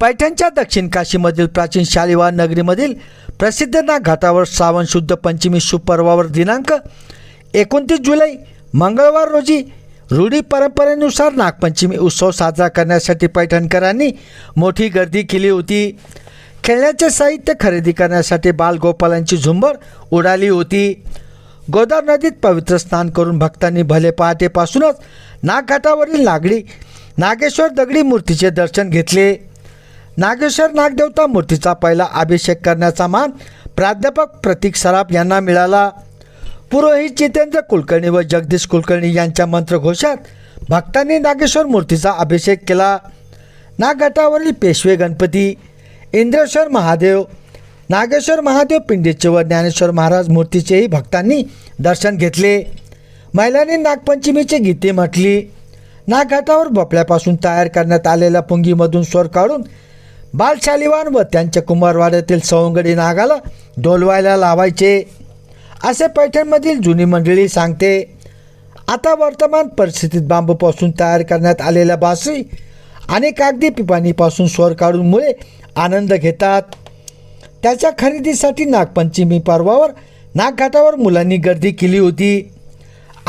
पैठणच्या दक्षिण काशीमधील प्राचीन शालिवार नगरीमधील प्रसिद्धना घाटावर श्रावण शुद्ध पंचमी सुपर्वावर दिनांक एकोणतीस जुलै मंगळवार रोजी रूढी परंपरेनुसार नागपंचमी उत्सव साजरा करण्यासाठी पैठणकरांनी मोठी गर्दी केली होती. खेळण्याचे साहित्य खरेदी करण्यासाठी बालगोपालांची झुंबर उडाली होती. गोदार नदीत पवित्र स्नान करून भक्तांनी भले पहाटेपासूनच नागघाटावरील नागडी नागेश्वर दगडी मूर्तीचे दर्शन घेतले. नागेश्वर नागदेवता मूर्तीचा पहिला अभिषेक करण्याचा मान प्राध्यापक प्रतीक सराफ यांना मिळाला. पुरोहित जितेंद्र कुलकर्णी व जगदीश कुलकर्णी यांच्या मंत्रघोषात भक्तांनी नागेश्वर मूर्तीचा अभिषेक केला. नागटावरील पेशवे गणपती इंद्रेश्वर महादेव नागेश्वर महादेव पिंडीचे व ज्ञानेश्वर महाराज मूर्तीचेही भक्तांनी दर्शन घेतले. महिलांनी नागपंचमीची गीते म्हटली. नागघाटावर भोपळ्यापासून तयार करण्यात आलेल्या पुंगीमधून स्वर काढून बालशालिवान व त्यांच्या कुंभारवाड्यातील सवंगडी नागाला डोलवायला लावायचे. असे पैठणमधील जुनी मंडळी सांगते आता वर्तमान परिस्थितीत बांबूपासून तयार करण्यात आलेल्या बासरी आणि कागदी पिपाणीपासून स्वर काढून मुळे आनंद घेतात. त्याच्या खरेदीसाठी नागपंचमी पर्वावर नागघाटावर मुलांनी गर्दी केली होती.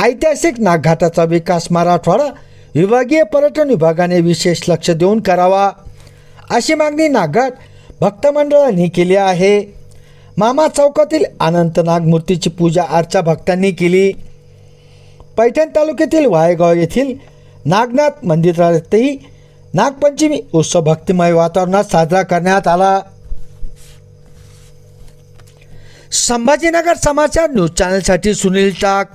ऐतिहासिक नागघाटाचा विकास मराठवाडा विभागीय पर्यटन विभागाने विशेष लक्ष देऊन करावा. अशी मागणी नागघाट भक्तमंडळांनी केली आहे. मामा चौकातील अनंतनाग मूर्तीची पूजा अर्चा भक्तांनी केली. पैठण तालुक्यातील वायगाव येथील नागनाथ मंदिरातही नागपंचमी उत्सव भक्तिमय वातावरणात साजरा करण्यात आला. संभाजीनगर समाचार न्यूज चॅनलसाठी सुनील टाक.